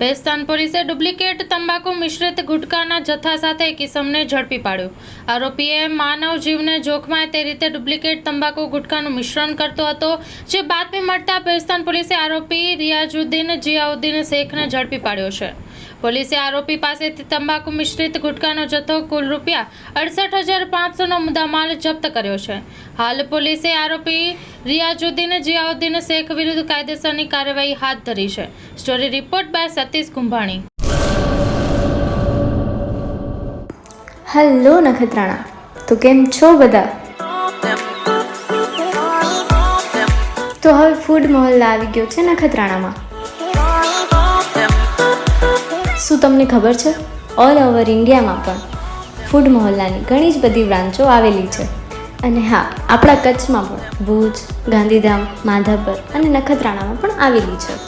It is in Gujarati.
ભેસ્તાન પોલીસે ડુપ્લિકેટ તંબાકુ મિશ્રિત ગુટકાના જથ્થા સાથે કિસમને ઝડપી પાડ્યો. આરોપીએ માનવ જીવને જોખમાય તે રીતે ડુપ્લિકેટ તંબાકુ ગુટકાનું મિશ્રણ કરતો હતો, જે બાતમી મળતા ભેસ્તાન પોલીસે આરોપી રિયાજુદ્દીન જિયાઉદ્દીન શેખને ઝડપી પાડ્યો છે. પોલીસે આરોપી પાસેથી તંબાકુ મિશ્રિત ગુટકાનો જથ્થો કુલ રૂપિયા અડસઠ હજાર પાંચસોનો મુદ્દામાલ જપ્ત કર્યો છે. હાલ પોલીસે આરોપી રિયાજુદ્દીન જિયાઉદ્દીન શેખ વિરુદ્ધ કાયદેસરની કાર્યવાહી હાથ ધરી છે. Story report by Satish Kumbhani. Hello Nakhatrana, તો કેમ છો બધા? તો હવે ફૂડ મહોલ્લા આવી ગયો છે નખત્રાણામાં. શું તમને ખબર છે? ઓલ ઓવર ઇન્ડિયામાં પણ ફૂડ મહોલ્લાની ઘણી જ બધી બ્રાન્ચો આવેલી છે. અને હા, આપણા કચ્છમાં પણ ભુજ, ગાંધીધામ, માધાપર અને નખત્રાણામાં પણ આવેલી છે.